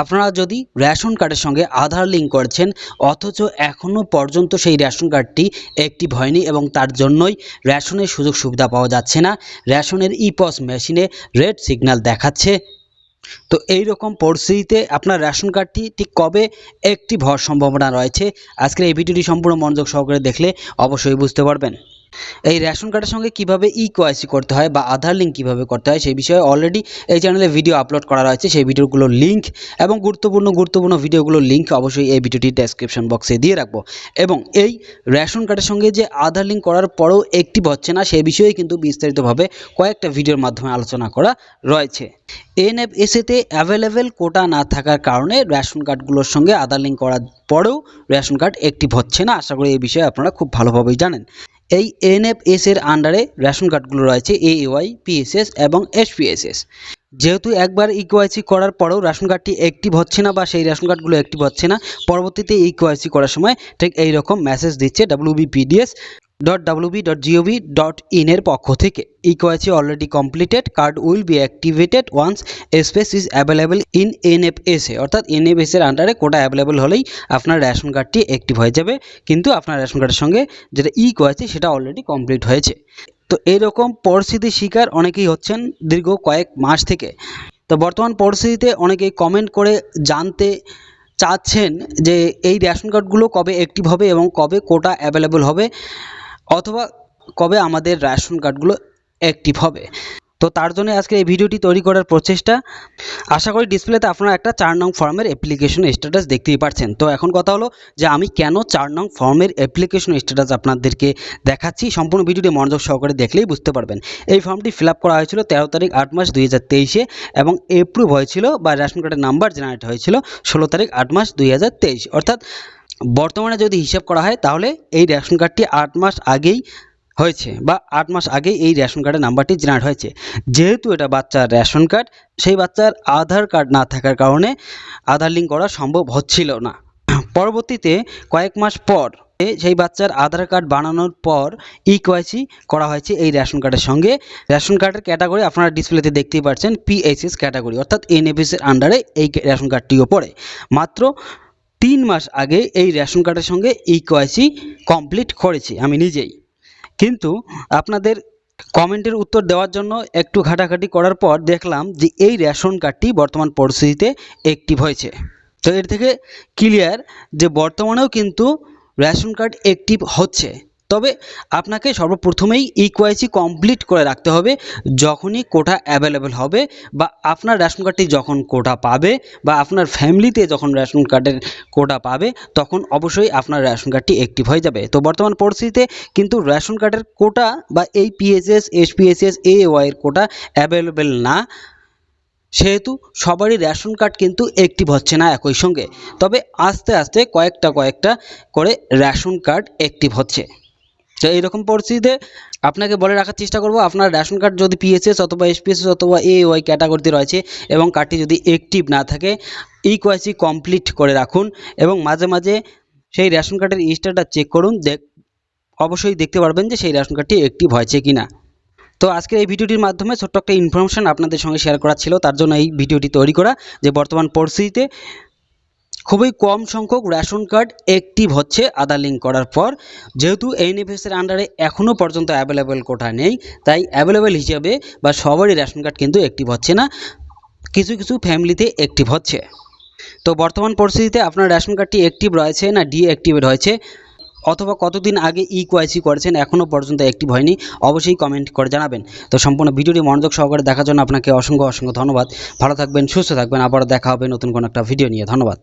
আপনারা যদি রেশন কার্ডের সঙ্গে আধার লিঙ্ক করেছেন, অথচ এখনও পর্যন্ত সেই রেশন কার্ডটি অ্যাক্টিভ হয়নি এবং তার জন্যই রেশনের সুযোগ সুবিধা পাওয়া যাচ্ছে না। রেশনের ইপস মেশিনে রেড সিগন্যাল দেখাচ্ছে। তো এই রকম পরিস্থিতিতে আপনার রেশন কার্ডটি ঠিক কবে একটি হওয়ার সম্ভাবনা রয়েছে, আজকের এই ভিডিওটি সম্পূর্ণ মনোযোগ সহকারে দেখলে অবশ্যই বুঝতে পারবেন। এই রেশন কার্ডের সঙ্গে কীভাবে ই কোয়াইসি করতে হয় বা আধার লিঙ্ক কীভাবে করতে হয় সেই বিষয়ে অলরেডি এই চ্যানেলে ভিডিও আপলোড করা রয়েছে। সেই ভিডিওগুলোর লিঙ্ক এবং গুরুত্বপূর্ণ গুরুত্বপূর্ণ ভিডিওগুলোর লিঙ্ক অবশ্যই এই ভিডিওটি ডেসক্রিপশন বক্সে দিয়ে রাখব। এবং এই রেশন কার্ডের সঙ্গে যে আধার লিঙ্ক করার পরেও অ্যাক্টিভ হচ্ছে না, সেই বিষয়ে কিন্তু বিস্তারিতভাবে কয়েকটা ভিডিওর মাধ্যমে আলোচনা করা রয়েছে। এনএফএসএতে অ্যাভেলেবেল কোটা না থাকার কারণে রেশন কার্ডগুলোর সঙ্গে আধার লিঙ্ক করার পরেও রেশন কার্ড অ্যাক্টিভ হচ্ছে না। আশা করি এই বিষয়ে আপনারা খুব ভালোভাবেই জানেন। এই এনএফএস এর আন্ডারে রেশন কার্ডগুলো রয়েছে এওয়াই পিএসএস এবং এসপিএসএস যেহেতু একবার ইকোআইসি করার পরেও রেশন কার্ডটি অ্যাক্টিভ হচ্ছে না বা সেই রেশন কার্ডগুলো অ্যাক্টিভ হচ্ছে না, পরবর্তীতে ইকোআইসি করার সময় ঠিক এইরকম মেসেজ দিচ্ছে WBPDS dot WB dot GOV dot ইনের পক্ষ থেকে। EKYC already completed card will be activated once space is available in NFSA অর্থাৎ এনএফএস এর আন্ডারে কোটা অ্যাভেলেবল হলেই আপনার রেশন কার্ডটি অ্যাক্টিভ হয়ে যাবে। কিন্তু আপনার রেশন কার্ডের সঙ্গে যেটা ই কোয়াইসি সেটা অলরেডি কমপ্লিট হয়েছে। তো এইরকম পরিস্থিতির শিকার অনেকেই হচ্ছেন দীর্ঘ কয়েক মাস থেকে। তো বর্তমান পরিস্থিতিতে অনেকেই কমেন্ট করে জানতে চাচ্ছেন যে এই রেশন কার্ডগুলো কবে অ্যাক্টিভ হবে এবং কবে কোটা অ্যাভেলেবল হবে। অথবা কবে আমাদের রেশন কার্ডগুলো অ্যাক্টিভ হবে। তো তার জন্য আজকে এই ভিডিওটি তৈরি করার প্রচেষ্টা। আশা করি ডিসপ্লেতে আপনারা একটা চার নং ফর্মের অ্যাপ্লিকেশন স্ট্যাটাস দেখতেই পাচ্ছেন তো এখন কথা হলো যে আমি কেন চার নং ফর্মের অ্যাপ্লিকেশন স্ট্যাটাস আপনাদেরকে দেখাচ্ছি, সম্পূর্ণ ভিডিওটি মনোযোগ সহকারে দেখলেই বুঝতে পারবেন। এই ফর্মটি ফিল করা হয়েছিল তেরো তারিখ আট মাস দুই হাজার তেইশে এবং এপ্রুভ হয়েছিল বা রেশন কার্ডের নাম্বার জেনারেট হয়েছিল ষোলো তারিখ আট মাস দুই হাজার তেইশ। অর্থাৎ বর্তমানে যদি হিসাব করা হয়, তাহলে এই রেশন কার্ডটি আট মাস আগেই হয়েছে বা আট মাস আগেই এই রেশন কার্ডের নাম্বারটি জেনারেট হয়েছে। যেহেতু এটা বাচ্চার রেশন কার্ড, সেই বাচ্চার আধার কার্ড না থাকার কারণে আধার লিঙ্ক করা সম্ভব হচ্ছিল না। পরবর্তীতে কয়েক মাস পর সেই বাচ্চার আধার কার্ড বানানোর পর ই কেওয়াইসি করা হয়েছে এই রেশন কার্ডের সঙ্গে। রেশন কার্ডের ক্যাটাগরি আপনারা ডিসপ্লেতে দেখতেই পাচ্ছেন পিএইচএস ক্যাটাগরি, অর্থাৎ এনএফএস এর আন্ডারে এই রেশন কার্ডটিও পড়ে। মাত্র তিন মাস আগে এই রেশন কার্ডের সঙ্গে ই কেওয়াইসি কমপ্লিট করেছি আমি নিজেই। কিন্তু আপনাদের কমেন্টের উত্তর দেওয়ার জন্য একটু ঘাটাঘাটি করার পর দেখলাম যে এই রেশন কার্ডটি বর্তমান পরিস্থিতিতে অ্যাক্টিভ হয়েছে। তো এর থেকে ক্লিয়ার যে বর্তমানেও কিন্তু রেশন কার্ড অ্যাক্টিভ হচ্ছে। তবে আপনাকে সর্বপ্রথমেই ইকোয়াইসি কমপ্লিট করে রাখতে হবে যখনই কোটা অ্যাভেলেবেল হবে বা আপনার রেশন কার্ডটি যখন কোটা পাবে বা আপনার ফ্যামিলিতে যখন রেশন কার্ডের কোটা পাবে তখন অবশ্যই আপনার রেশন কার্ডটি অ্যাক্টিভ হয়ে যাবে। তো বর্তমান পরিস্থিতিতে কিন্তু রেশন কার্ডের কোটা বা এই পিএসএস এসপিএসএস এ ওয়াইয়ের কোটা অ্যাভেলেবেল না। সেহেতু সবারই রেশন কার্ড কিন্তু অ্যাক্টিভ হচ্ছে না একই সঙ্গে। তবে আস্তে আস্তে কয়েকটা কয়েকটা করে রেশন কার্ড অ্যাক্টিভ হচ্ছে। তো এইরকম পরিস্থিতিতে আপনাকে বলে রাখার চেষ্টা করব, আপনার রেশন কার্ড যদি পিএসএস অথবা এসপিএসএস অথবা এ ওয়াই ক্যাটাগরিতে রয়েছে এবং কার্ডটি যদি অ্যাক্টিভ না থাকে ইকোয়াইসি কমপ্লিট করে রাখুন এবং মাঝে মাঝে সেই রেশন কার্ডের স্ট্যাটাস চেক করুন, দেখ, অবশ্যই দেখতে পারবেন যে সেই রেশন কার্ডটি অ্যাক্টিভ হয়েছে কি না তো আজকের এই ভিডিওটির মাধ্যমে ছোট্ট একটা ইনফরমেশন আপনাদের সঙ্গে শেয়ার করা ছিল, তার জন্য এই ভিডিওটি তৈরি করা যে বর্তমান পরিস্থিতিতে খুবই কম সংখ্যক রেশন কার্ড অ্যাক্টিভ হচ্ছে আধার লিঙ্ক করার পর। যেহেতু এনএফএসের আন্ডারে এখনও পর্যন্ত অ্যাভেলেবেল কোটা নেই, তাই অ্যাভেলেবেল হিসাবে বা সবারই রেশন কার্ড কিন্তু অ্যাক্টিভ হচ্ছে না। কিছু কিছু ফ্যামিলিতে অ্যাক্টিভ হচ্ছে। তো বর্তমান পরিস্থিতিতে আপনার রেশন কার্ডটি অ্যাক্টিভ রয়েছে না ডিঅ্যাক্টিভেট হয়েছে? অথবা কতদিন আগে ই কোয়াইসি করেছেন এখনও পর্যন্ত অ্যাক্টিভ হয়নি? অবশ্যই কমেন্ট করে জানাবেন। তো সম্পূর্ণ ভিডিওটি মনোযোগ সহকারে দেখার জন্য আপনাকে অসংখ্য অসংখ্য ধন্যবাদ। ভালো থাকবেন, সুস্থ থাকবেন। আবারও দেখা হবে নতুন কোনো একটা ভিডিও নিয়ে। ধন্যবাদ।